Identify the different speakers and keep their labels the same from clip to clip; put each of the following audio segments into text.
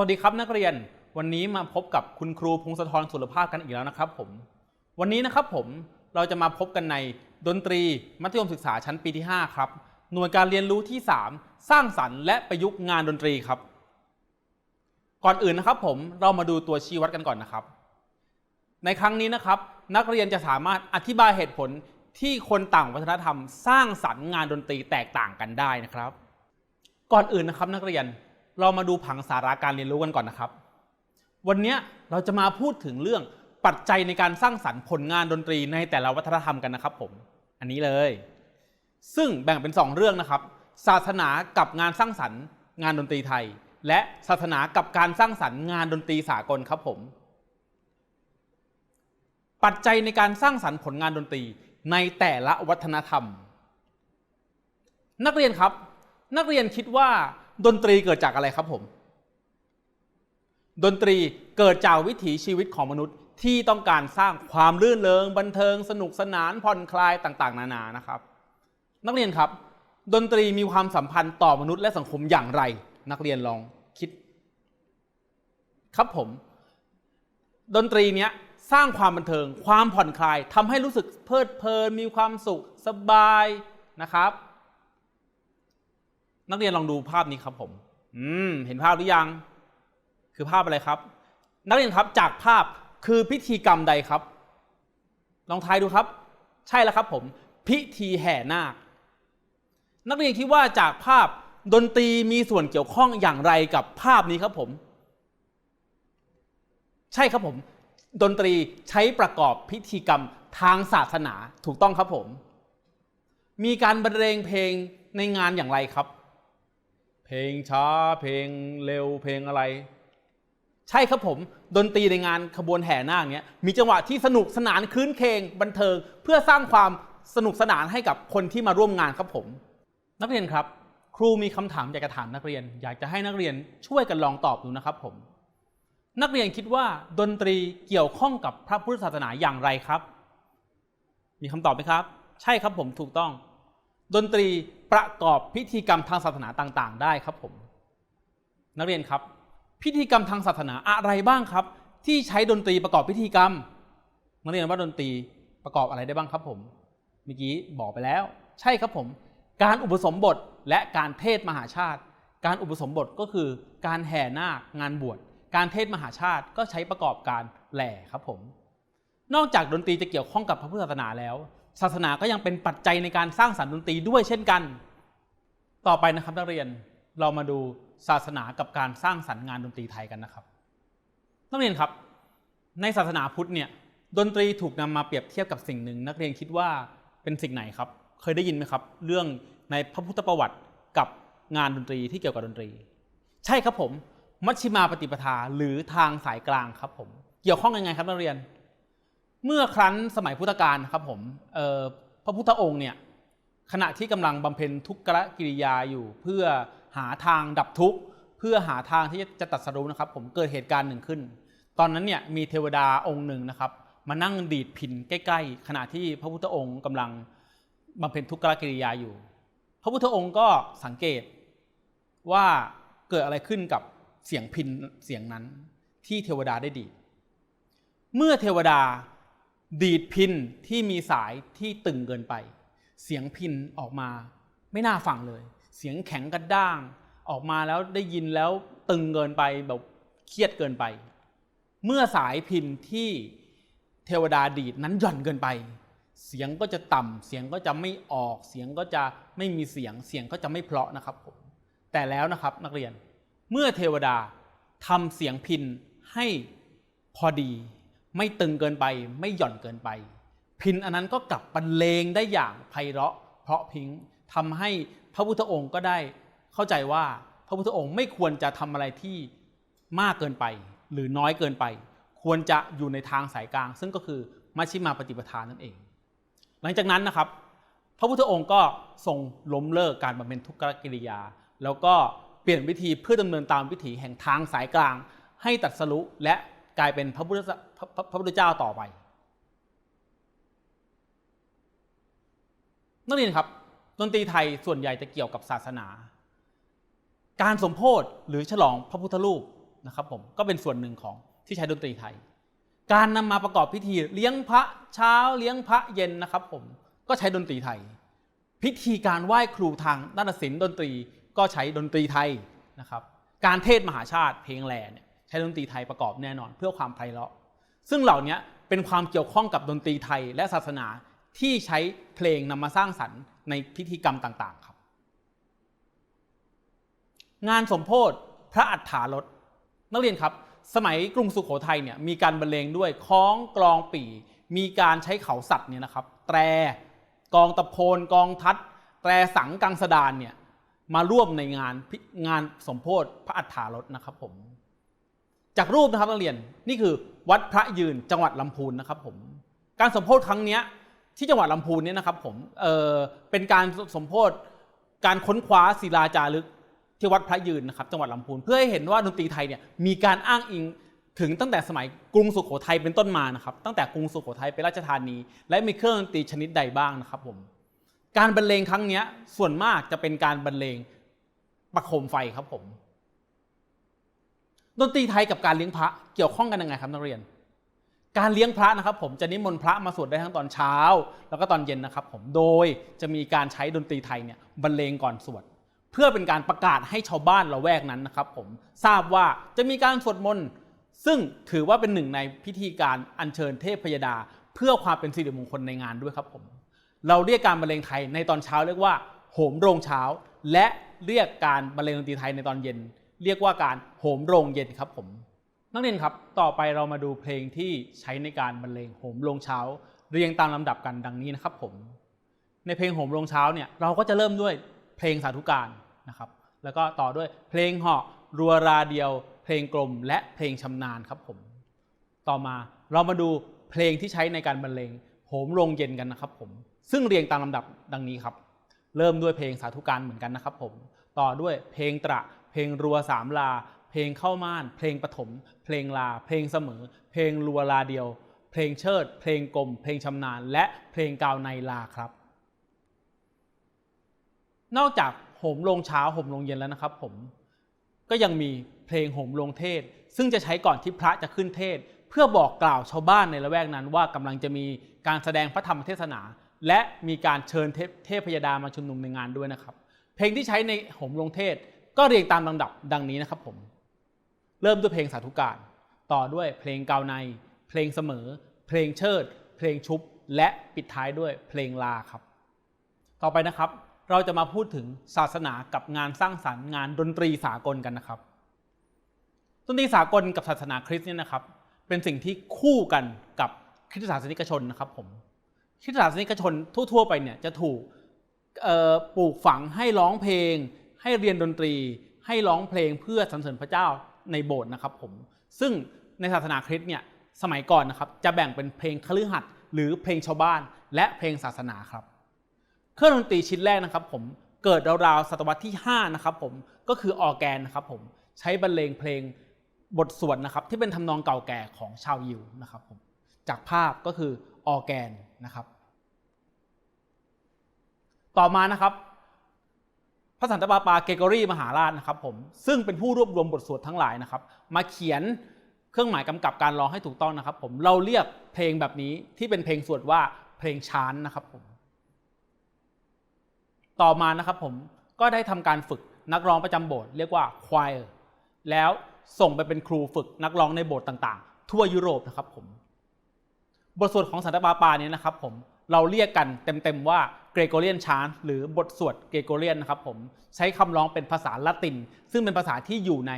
Speaker 1: วัสดีครับนักเรียนวันนี้มาพบกับคุณครูพงศธรสุรภาพกันอีกแล้วนะครับผม วันนี้นะครับผมเราจะมาพบกันในดนตรีมัธยมศึกษาชั้นปีที่ 5 ครับ หน่วยการเรียนรู้ที่ 3 สร้างสรรค์และประยุกต์งานดนตรีครับ ก่อนอื่นนะครับผมเรามาดูตัวชี้วัดกันก่อนนะครับ ในครั้งนี้นะครับ นักเรียนจะสามารถอธิบายเหตุผลที่คนต่างวัฒนธรรม สร้างสรรค์งานดนตรีแตกต่างกันได้นะครับ ก่อนอื่นนะครับนักเรียน เรามาดูผังสาระการเรียนรู้กันก่อนนะครับ วันนี้เราจะมาพูดถึงเรื่องปัจจัยในการสร้างสรรค์ผลงานดนตรีในแต่ละวัฒนธรรมกันนะครับ ผม อันนี้เลย ซึ่งแบ่งเป็น 2 เรื่องนะครับ ศาสนากับงานสร้างสรรค์งานดนตรีไทย และศาสนากับการสร้างสรรค์งานดนตรีสากลครับผม ปัจจัยในการสร้างสรรค์ผลงานดนตรีในแต่ละวัฒนธรรม นักเรียนครับ นักเรียนคิดว่า ดนตรีเกิดจากอะไรครับผม ดนตรีเกิดจากวิถีชีวิตของมนุษย์ที่ต้องการสร้างความรื่นเริง บันเทิง สนุกสนานผ่อนคลายต่าง ๆ นานานะครับ นักเรียนครับ ดนตรีมีความสัมพันธ์ต่อมนุษย์และสังคมอย่างไร นักเรียนลองคิด ครับผม ดนตรีเนี้ยสร้างความบันเทิง ความผ่อนคลายทำให้รู้สึกเพลิดเพลินมีความสุขสบายนะครับ นักเรียนลองดูภาพนี้ครับผม อืม เห็นภาพหรือยัง คือภาพอะไรครับ นักเรียนครับจากภาพคือพิธีกรรมใดครับ ลองทายดูครับ ใช่แล้วครับผม พิธีแห่นาค นักเรียนคิดว่าจากภาพดนตรีมีส่วนเกี่ยวข้องอย่างไรกับภาพนี้ครับผม ใช่ครับผม ดนตรีใช้ประกอบพิธีกรรมทางศาสนาถูกต้องครับผม มีการบรรเลงเพลงในงานอย่างไรครับ เพลงช้าเพลงเร็วเพลงอะไร ใช่ครับผมดนตรีในงานขบวนแห่นาคเนี้ยมีจังหวะที่สนุกสนานคืนเคงบันเทิง เพื่อสร้างความสนุกสนานให้กับคนที่มาร่วมงานครับผม นักเรียนครับ ครูมีคำถามอยากจะถามนักเรียน อยากจะให้นักเรียนช่วยกันลองตอบดูนะครับผม นักเรียนคิดว่าดนตรีเกี่ยวข้องกับพระพุทธศาสนาอย่างไรครับ มีคำตอบไหมครับ ใช่ครับผมถูกต้อง ดนตรีประกอบพิธีกรรมทางศาสนาต่างๆ ได้ครับผม นักเรียนครับ พิธีกรรมทางศาสนาอะไรบ้างครับ ที่ใช้ดนตรีประกอบพิธีกรรม นักเรียนว่าดนตรีประกอบอะไรได้บ้างครับผมเมื่อกี้บอกไปแล้ว ใช่ครับผม การอุปสมบทและการเทศมหาชาติ การอุปสมบทก็คือการแห่นาคงานบวชการเทศมหาชาติก็ใช้ประกอบการแหล่ครับผม นอกจากดนตรีจะเกี่ยวข้องกับพระพุทธศาสนาแล้ว ศาสนาก็ยังเป็นปัจจัยในการสร้างสรรค์ดนตรีด้วยเช่นกัน ต่อไปนะครับนักเรียนเรามาดูศาสนากับการสร้างสรรค์งานดนตรีไทยกันนะครับ นักเรียนครับ ในศาสนาพุทธเนี่ยดนตรีถูกนำมาเปรียบเทียบกับสิ่งหนึ่ง นักเรียนคิดว่าเป็นสิ่งไหนครับ เคยได้ยินไหมครับ เรื่องในพระพุทธประวัติกับงานดนตรีที่เกี่ยวกับดนตรี ใช่ครับผมมัชฌิมาปฏิปทาหรือทางสายกลางครับผม เกี่ยวข้องยังไงครับนักเรียน เมื่อครั้นสมัยพุทธกาลครับผมพระพุทธองค์เนี่ยขณะที่กำลังบำเพ็ญทุกขกิริยาอยู่ เพื่อหาทางดับทุกข์เพื่อหาทางที่จะตัดสรุนะครับ ผมเกิดเหตุการณ์หนึ่งขึ้น ตอนนั้นเนี่ยมีเทวดาองค์หนึ่งนะครับ มานั่งดีดพินใกล้ ๆ ขณะที่พระพุทธองค์กำลังบำเพ็ญทุกขกิริยาอยู่ พระพุทธองค์ก็สังเกตว่าเกิดอะไรขึ้นกับเสียงพินเสียงนั้นที่เทวดาได้ดี เมื่อเทวดา ดีดพินที่มีสายที่ตึงเกินไป เสียงพินออกมาไม่น่าฟังเลย เสียงแข็งกระด้าง ออกมาแล้วได้ยินแล้วตึงเกินไปแบบเครียดเกินไป เมื่อสายพินที่เทวดาดีดนั้นหย่อนเกินไป เสียงก็จะต่ำเสียงก็จะไม่ออก เสียงก็จะไม่มีเสียง เสียงก็จะไม่เพราะนะครับผมแต่แล้วนะครับนักเรียนเมื่อเทวดาทำเสียงพินให้พอดี ไม่ตึงเกินไปไม่หย่อนเกินไป พินอันนั้นก็กลับบรรเลงได้อย่างไพเราะ เพราะพิงทำให้พระพุทธองค์ก็ได้เข้าใจว่าพระพุทธองค์ไม่ควรจะทำอะไรที่มากเกินไป หรือน้อยเกินไป ควรจะอยู่ในทางสายกลาง ซึ่งก็คือมัชฌิมาปฏิปทานนั่นเอง หลังจากนั้นนะครับ พระพุทธองค์ก็ทรงล้มเลิกการบำเพ็ญทุกขกิริยา แล้วก็เปลี่ยนวิธีเพื่อดำเนินตามวิถีแห่งทางสายกลาง ให้ตรัสรู้และ กลายเป็นพระพุทธเจ้าพระพุทธเจ้าต่อไป นักเรียนครับดนตรีไทยส่วนใหญ่จะเกี่ยวกับศาสนา การสมโพธิหรือฉลองพระพุทธรูปนะครับผมก็เป็นส่วนหนึ่งของที่ใช้ดนตรีไทย การนำมาประกอบพิธีเลี้ยงพระเช้าเลี้ยงพระเย็นนะครับ ผมก็ใช้ดนตรีไทย พิธีการไหว้ครูทางด้านศิลป์ดนตรีก็ใช้ดนตรีไทยนะครับ การเทศมหาชาติเพลงแหล่เนี่ย ใช้ดนตรีไทยประกอบแน่นอน เพื่อความไพเราะ ซึ่งเหล่านี้เป็นความเกี่ยวข้องกับดนตรีไทยและศาสนาที่ใช้เพลงนำมาสร้างสรรค์ในพิธีกรรมต่างๆครับ งานสมโพธิพระอัฏฐารถนักเรียนครับ สมัยกรุงสุขโขทัยเนี่ยมีการบรรเลงด้วยคล้องกลองปี่ มีการใช้เขาสัตว์เนี่ยนะครับ แตรกองตะโพนกองทัด แตรสังกังสดานเนี่ยมาร่วมในงานงานสมโพธิพระอัฏฐารถนะครับผม จากรูปนะครับนักเรียนนี่คือวัดพระยืนจังหวัดลำพูนนะครับผมการสมโพธิครั้งนี้ที่จังหวัดลำพูนเนี่ยนะครับผมเออเป็นการสมโพธิการค้นคว้าศิลาจารึกที่วัดพระยืนนะครับจังหวัดลำพูนเพื่อให้เห็นว่าดนตรีไทยเนี่ยมีการอ้างอิงถึงตั้งแต่สมัยกรุงสุโขทัยเป็นต้นมานะครับตั้งแต่กรุงสุโขทัยเป็นราชธานี และมีเครื่องดนตรีชนิดใดบ้างนะครับผมการบรรเลงครั้งนี้ส่วนมากจะเป็นการบรรเลงประโคมไฟครับผม ดนตรีไทยกับการเลี้ยงพระเกี่ยวข้องกันยังไงครับนักเรียน การเลี้ยงพระนะครับ ผมจะนิมนต์พระมาสวดได้ทั้งตอนเช้า แล้วก็ตอนเย็นนะครับ ผมโดยจะมีการใช้ดนตรีไทยเนี่ยบรรเลงก่อนสวดเพื่อเป็นการประกาศให้ชาวบ้านละแวกนั้นนะครับ ผมทราบว่าจะมีการสวดมนต์ซึ่งถือว่าเป็นหนึ่งในพิธีการอัญเชิญเทพพยดา เพื่อความเป็นสิริมงคลในงานด้วยครับผม เราเรียกการบรรเลงไทยในตอนเช้าเรียกว่าโหมโรงเช้า และเรียกการบรรเลงดนตรีไทยในตอนเย็น เรียกว่าการโหมโรงเย็นครับผม นักเรียนครับ ต่อไปเรามาดูเพลงที่ใช้ในการบรรเลงโหมโรงเช้า เรียงตามลำดับกันดังนี้นะครับผม ในเพลงโหมโรงเช้าเนี่ยเราก็จะเริ่มด้วยเพลงสาธุการนะครับ แล้วก็ต่อด้วยเพลงเหาะรัวราเดียว เพลงกลมและเพลงชำนาญครับผม ต่อมาเรามาดูเพลงที่ใช้ในการบรรเลงโหมโรงเย็นกันนะครับผม ซึ่งเรียงตามลำดับดังนี้ครับ เริ่มด้วยเพลงสาธุการเหมือนกันนะครับผม ต่อด้วยเพลงตระ เพลงรัวสามลา เพลงเข้าม่าน เพลงปฐมเพลงลา เพลงเสมอ เพลงรัวลาเดียว เพลงเชิด เพลงกลม เพลงชำนาญ และเพลงกาวในลาครับ นอกจากโหมลงเช้าโหมลงเย็นแล้วนะครับ ผมก็ยังมีเพลงโหมลงเทศ ซึ่งจะใช้ก่อนที่พระจะขึ้นเทศ เพื่อบอกกล่าวชาวบ้านในละแวกนั้น ว่ากำลังจะมีการแสดงพระธรรมเทศนา และมีการเชิญเทพพพยดามาชุมนุมในงานด้วยนะครับ เพลงที่ใช้ในโหมลงเทศ ก็เรียงตามลำดับดังนี้นะครับผม เริ่มด้วยเพลงสาธุการ ต่อด้วยเพลงกาวใน เพลงเสมอ เพลงเชิด เพลงชุบ และปิดท้ายด้วยเพลงลาครับ ต่อไปนะครับ เราจะมาพูดถึงศาสนากับงานสร้างสรรค์งานดนตรีสากลกันนะครับดนตรีสากลกับศาสนาคริสต์เนี่ยนะครับ เป็นสิ่งที่คู่กันกับคริสตศาสนิกชนนะครับผมคริสตศาสนิกชนทั่วๆไปเนี่ยจะถูกปลูกฝังให้ร้องเพลง ให้เรียนดนตรี ให้ร้องเพลงเพื่อสรรเสริญพระเจ้าในโบสถ์นะครับผม ซึ่งในศาสนาคริสต์เนี่ยสมัยก่อนนะครับจะแบ่งเป็นเพลงคฤหัสถ์หรือเพลงชาวบ้าน และเพลงศาสนาครับ เครื่องดนตรีชิ้นแรกนะครับผมเกิดราวๆศตวรรษที่5นะครับผมก็คือออแกนนะครับผมใช้บรรเลงเพลงบทสวดนะครับที่เป็นทำนองเก่าแก่ของชาวยิวนะครับผมจากภาพก็คือออแกนนะครับ ต่อมานะครับ พระสันตะปาปาเกโกรีมหาราชนะครับผมซึ่งเป็นผู้รวบรวมบทสวดทั้งหลายนะครับ มาเขียนเครื่องหมายกำกับการร้องให้ถูกต้องนะครับ ผมเราเรียกเพลงแบบนี้ที่เป็นเพลงสวดว่าเพลงชานนะครับผมต่อมานะครับผมก็ได้ทำการฝึกนักร้องประจำโบสถ์เรียกว่าควายแล้วส่งไปเป็นครูฝึกนักร้องในโบสถ์ต่างๆ ทั่วยุโรปนะครับผมบทสวดของสันตะปาปาเนี่ยนะครับผมเราเรียกกันเต็มๆว่า เกรโกเรียนชานหรือบทสวดเกรโกเรียนนะครับผมใช้คำร้องเป็นภาษาละติน ซึ่งเป็นภาษาที่อยู่ใน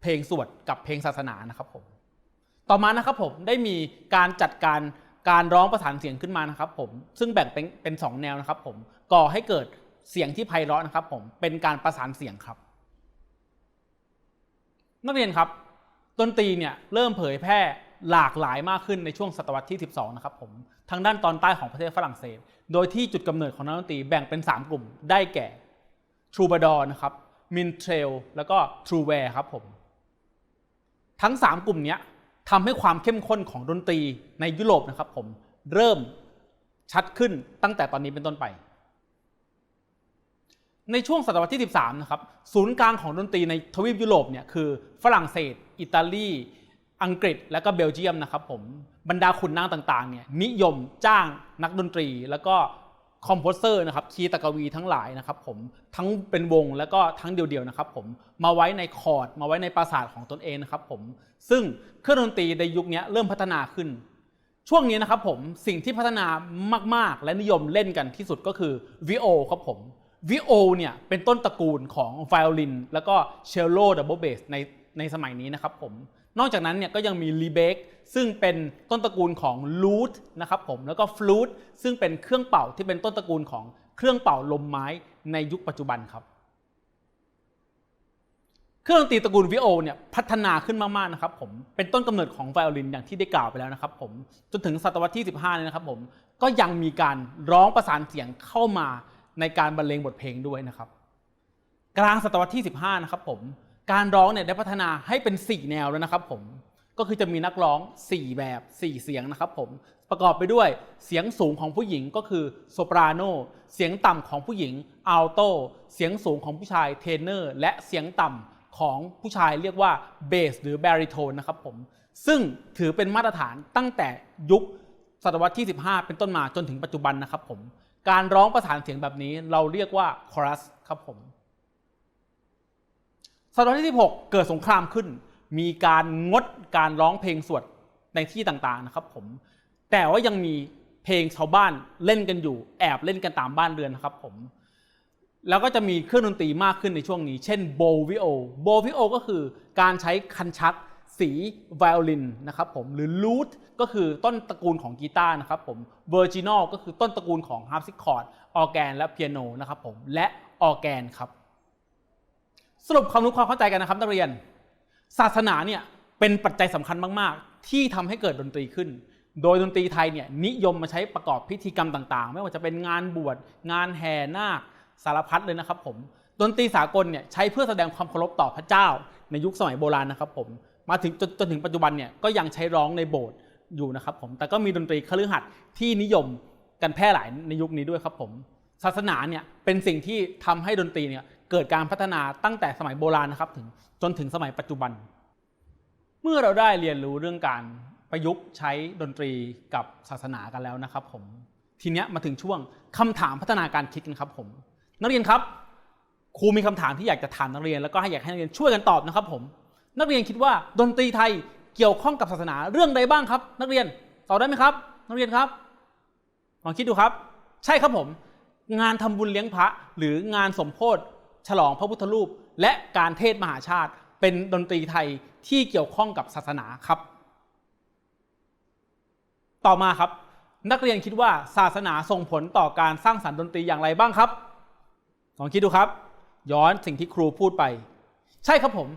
Speaker 1: เพลงสวดกับเพลงศาสนานะครับผมต่อมานะครับผมได้มีการจัดการการร้องประสานเสียงขึ้นมานะครับผมซึ่งแบ่งเป็นเป็นสองแนวนะครับผมก่อให้เกิดเสียงที่ไพเราะนะครับผมเป็นการประสานเสียงครับ นักเรียนครับดนตรีเนี่ยเริ่มเผยแพร่หลากหลายมากขึ้นในช่วงศตวรรษที่ 12 นะครับผมทางด้านตอนใต้ของประเทศฝรั่งเศส โดยที่จุดกำเนิดของนักดนตรีแบ่งเป็น 3 กลุ่มได้แก่ ทรูบดอร์นะครับมินเทรลแล้วก็ทรูแวร์ครับผม ทั้ง 3 กลุ่มนี้ทำให้ความเข้มข้นของดนตรีในยุโรปนะครับผมเริ่มชัดขึ้นตั้งแต่ตอนนี้เป็นต้นไป ในช่วงศตวรรษที่ 13 นะครับ ศูนย์กลางของดนตรีในทวีปยุโรปเนี่ยคือฝรั่งเศส อิตาลี อังกฤษ และก็เบลเยียมนะครับผม บรรดาขุนนางต่างๆเนี่ยนิยมจ้างนักดนตรี แล้วก็คอมโพเซอร์นะครับคีย์ตะกวีทั้งหลายนะครับผมทั้งเป็นวงแล้วก็ทั้งเดียวๆนะครับผมมาไว้ในคอร์ด มาไว้ในปราสาทของตนเองนะครับผมซึ่งเครื่องดนตรีในยุคนี้เริ่มพัฒนาขึ้น ช่วงนี้นะครับผมสิ่งที่พัฒนามากๆ และนิยมเล่นกันที่สุดก็คือวิโอครับผมวิโอเนี่ยเป็นต้นตระกูลของไวโอลิน แล้วก็เชลโลดับเบิลเบสในในสมัยนี้นะครับผม นอกจากนั้นเนี่ยก็ยังมีรีเบกซึ่งเป็นต้นตระกูลของลูทนะครับผมแล้วก็ฟลูตซึ่งเป็นเครื่องเป่าที่เป็นต้นตระกูลของเครื่องเป่าลมไม้ในยุคปัจจุบันครับเครื่องดนตรีตระกูลวิโอเนี่ยพัฒนาขึ้นมากๆนะครับผมเป็นต้นกำเนิดของไวโอลินอย่างที่ได้กล่าวไปแล้วนะครับผมจนถึงศตวรรษที่ 15เนี่ยนะครับผมก็ยังมีการร้องประสานเสียงเข้ามาในการบรรเลงบทเพลงด้วยนะครับ กลางศตวรรษที่ 15 นะครับผม การร้องเนี่ยได้พัฒนาให้เป็น 4 แนวแล้วนะครับผมก็คือจะมีนักร้อง 4 แบบ 4 เสียงนะครับผมประกอบไปด้วยเสียงสูงของผู้หญิงก็คือโซปราโนเสียงต่ำของผู้หญิงอัลโตเสียงสูงของผู้ชายเทเนอร์ และเสียงต่ำของผู้ชายเรียกว่าเบสหรือแบริโทนนะครับผมซึ่งถือเป็นมาตรฐานตั้งแต่ยุคศตวรรษที่ 15 เป็นต้นมาจนถึงปัจจุบันนะครับผมการร้องประสานเสียงแบบนี้เราเรียกว่าคอรัสครับผม ศตวรรษที่ 16 เกิดสงครามขึ้น มีการงดการร้องเพลงสวดในที่ต่างๆนะครับผมแต่ว่ายังมีเพลงชาวบ้านเล่นกันอยู่ แอบเล่นกันตามบ้านเรือนนะครับผมแล้วก็จะมีเครื่องดนตรีมากขึ้นในช่วงนี้ เช่นโบวิโอโบวิโอก็คือการใช้คันชัก สีไวโอลินนะครับผมหรือลูทก็คือต้นตระกูลของกีตาร์นะครับผมเวอร์จินอลก็คือต้นตระกูลของฮาร์ปซิคอร์ดออแกนและเปียโนนะครับผมและออแกนครับ สรุปความรู้ความเข้าใจกันนะครับนักเรียน ศาสนาเนี่ยเป็นปัจจัยสำคัญมากๆ ที่ทำให้เกิดดนตรีขึ้น โดยดนตรีไทยเนี่ยนิยมมาใช้ประกอบพิธีกรรมต่างๆ ไม่ว่าจะเป็นงานบวชงานแห่นาคสารพัดเลยนะครับผมดนตรีสากลเนี่ยใช้เพื่อแสดงความเคารพต่อพระเจ้า ในยุคสมัยโบราณนะครับผมมาถึงจนจนถึงปัจจุบันเนี่ยก็ยังใช้ร้องในโบสถ์อยู่นะครับผมแต่ก็มีดนตรีคฤหัสถ์ที่นิยมกันแพร่หลายในยุคนี้ด้วยครับผมศาสนาเนี่ยเป็นสิ่งที่ทำให้ดนตรีเนี่ย เกิดการพัฒนาตั้งแต่สมัยโบราณนะครับถึงจนถึงสมัยปัจจุบัน เมื่อเราได้เรียนรู้เรื่องการประยุกต์ใช้ดนตรีกับศาสนากันแล้วนะครับ ผมทีนี้มาถึงช่วงคำถามพัฒนาการคิดกันครับ ผม นักเรียนครับครูมีคำถามที่อยากจะถามนักเรียนแล้วก็ให้อยากให้นักเรียนช่วยกันตอบนะครับ ผม นักเรียนคิดว่าดนตรีไทยเกี่ยวข้องกับศาสนาเรื่องใดบ้างครับ นักเรียนตอบได้ไหมครับ นักเรียนครับลองคิดดูครับ ใช่ครับผม งานทำบุญเลี้ยงพระหรืองานสมโพธิ ฉลองพระพุทธรูป และการเทศมหาชาติ เป็นดนตรีไทยที่เกี่ยวข้องกับศาสนาครับ ต่อมาครับ นักเรียนคิดว่าศาสนาส่งผลต่อการสร้างสรรค์ดนตรีอย่างไรบ้างครับลองคิดดูครับ ย้อนสิ่งที่ครูพูดไป ใช่ครับผม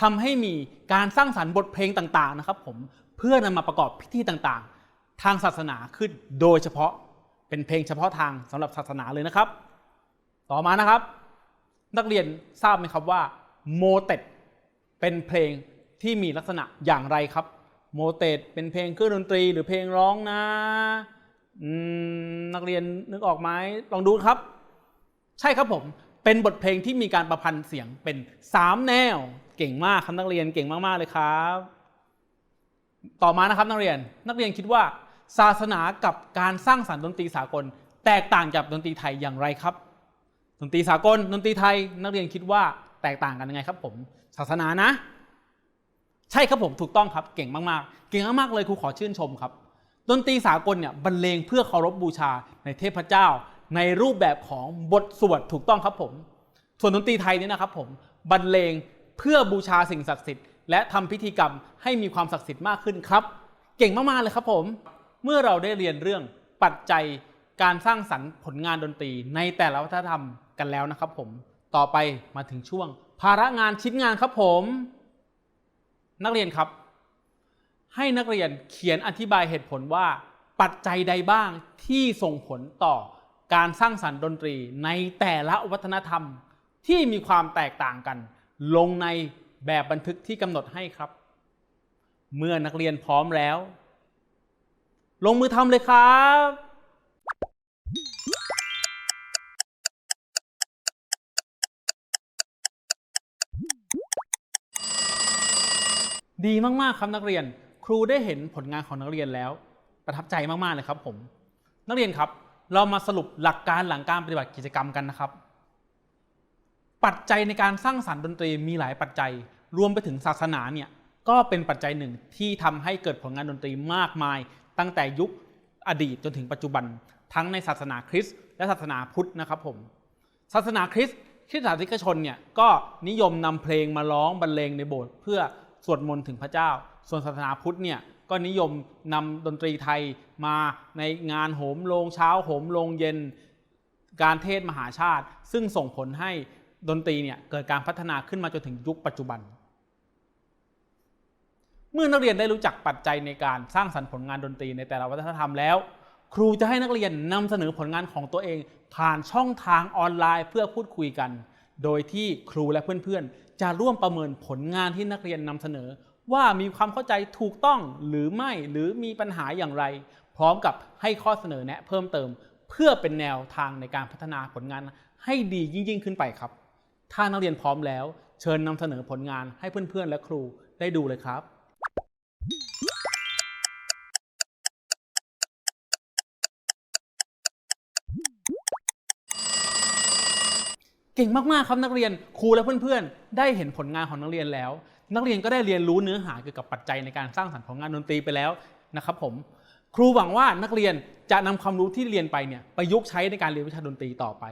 Speaker 1: ทำให้มีการสร้างสรรค์บทเพลงต่างๆนะครับ ผมเพื่อนำมาประกอบพิธีต่างๆ ทางศาสนาขึ้นโดยเฉพาะเป็นเพลงเฉพาะทางสำหรับศาสนาเลยนะครับ ต่อมานะครับ นักเรียนทราบไหมครับว่าโมเต็ตเป็นเพลงที่มีลักษณะอย่างไรครับ โมเต็ตเป็นเพลงเครื่องดนตรีหรือเพลงร้องนะนักเรียนนึกออกไหมลองดูครับ ใช่ครับผม เป็นบทเพลงที่มีการประพันธ์เสียงเป็น 3 แนว เก่งมากครับนักเรียนเก่งมากๆเลยครับ ต่อมานะครับนักเรียนนักเรียนคิดว่า ศาสนากับการสร้างสรรค์ดนตรีสากล แตกต่างจากดนตรีไทยอย่างไรครับ ดนตรีสากลดนตรีไทยนักเรียนคิดว่าแตกต่างกันยังไงครับ ผมศาสนานะ ใช่ครับผมถูกต้องครับเก่งมากๆ เก่งมากๆเลยครูขอชื่นชมครับ ดนตรีสากลเนี่ยบรรเลงเพื่อเคารพบูชาในเทพเจ้า ในรูปแบบของบทสวดถูกต้องครับผม ส่วนดนตรีไทยนี่นะครับ ผมบรรเลงเพื่อบูชาสิ่งศักดิ์สิทธิ์และทำพิธีกรรมให้มีความศักดิ์สิทธิ์มากขึ้นครับ เก่งมากๆเลยครับผม เมื่อเราได้เรียนเรื่องปัจจัยการสร้างสรรค์ผลงานดนตรีในแต่ละวัฒนธรรม กันแล้วนะครับผมต่อไปมาถึงช่วง ภาระงานชิ้นงานครับผม นักเรียนครับ ให้นักเรียนเขียนอธิบายเหตุผลว่า ปัจจัยใดบ้างที่ส่งผลต่อการสร้างสรรค์ดนตรีในแต่ละวัฒนธรรมที่มีความแตกต่างกัน ลงในแบบบันทึกที่กำหนดให้ครับ เมื่อนักเรียนพร้อมแล้ว ลงมือทำเลยครับ ดีมากๆครับนักเรียน ครูได้เห็นผลงานของนักเรียนแล้ว ประทับใจมากๆเลยครับผม นักเรียนครับ เรามาสรุปหลักการหลังการปฏิบัติกิจกรรมกันนะครับ ปัจจัยในการสร้างสรรค์ดนตรีมีหลายปัจจัย รวมไปถึงศาสนาเนี่ยก็เป็นปัจจัยหนึ่งที่ทำให้เกิดผลงานดนตรีมากมาย ตั้งแต่ยุคอดีตจนถึงปัจจุบัน ทั้งในศาสนาคริสต์และศาสนาพุทธนะครับผม ศาสนาคริสต์คริสตศาสนิกชนเนี่ยก็นิยมนำเพลงมาร้องบรรเลงในโบสถ์เพื่อ สวดมนต์ถึงพระเจ้า ส่วนศาสนาพุทธเนี่ยก็นิยมนำดนตรีไทยมาในงานโหมโรงเช้าโหมโรงเย็นการเทศมหาชาติ ซึ่งส่งผลให้ดนตรีเนี่ยเกิดการพัฒนาขึ้นมาจนถึงยุคปัจจุบัน เมื่อนักเรียนได้รู้จักปัจจัยในการสร้างสรรค์ผลงานดนตรีในแต่ละวัฒนธรรมแล้ว ครูจะให้นักเรียนนำเสนอผลงานของตัวเอง ผ่านช่องทางออนไลน์เพื่อพูดคุยกัน โดยที่ครูและเพื่อนๆ จะร่วมประเมินผลงานที่นักเรียนนำเสนอ ว่ามีความเข้าใจถูกต้องหรือไม่หรือมีปัญหาอย่างไร พร้อมกับให้ข้อเสนอแนะเพิ่มเติม เพื่อเป็นแนวทางในการพัฒนาผลงานให้ดียิ่งๆขึ้นไปครับ ถ้านักเรียนพร้อมแล้ว เชิญนำเสนอผลงานให้เพื่อนๆ และครูได้ดูเลยครับ เก่งมากๆครับนักเรียนครูและเพื่อนๆ ได้เห็นผลงานของนักเรียนแล้ว นักเรียนก็ได้เรียนรู้เนื้อหาเกี่ยวกับปัจจัยในการสร้างสรรค์ผลงานดนตรีไปแล้วนะครับผมครูหวังว่านักเรียนจะนำความรู้ที่เรียนไปเนี่ยประยุกต์ใช้ในการเรียนวิชาดนตรีต่อไป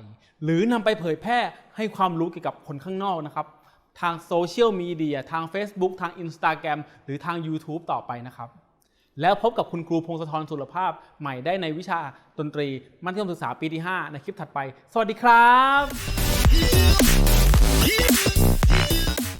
Speaker 1: หรือนำไปเผยแพร่ให้ความรู้เกี่ยวกับคนข้างนอกนะครับ ทางโซเชียลมีเดียทาง Facebook ทาง Instagram หรือทาง YouTube ต่อไปนะครับ แล้วพบกับคุณครูพงศธรสุรภาพใหม่ได้ในวิชาดนตรีมัธยมศึกษาปีที่ 5 ในคลิปถัดไป สวัสดีครับ いいね!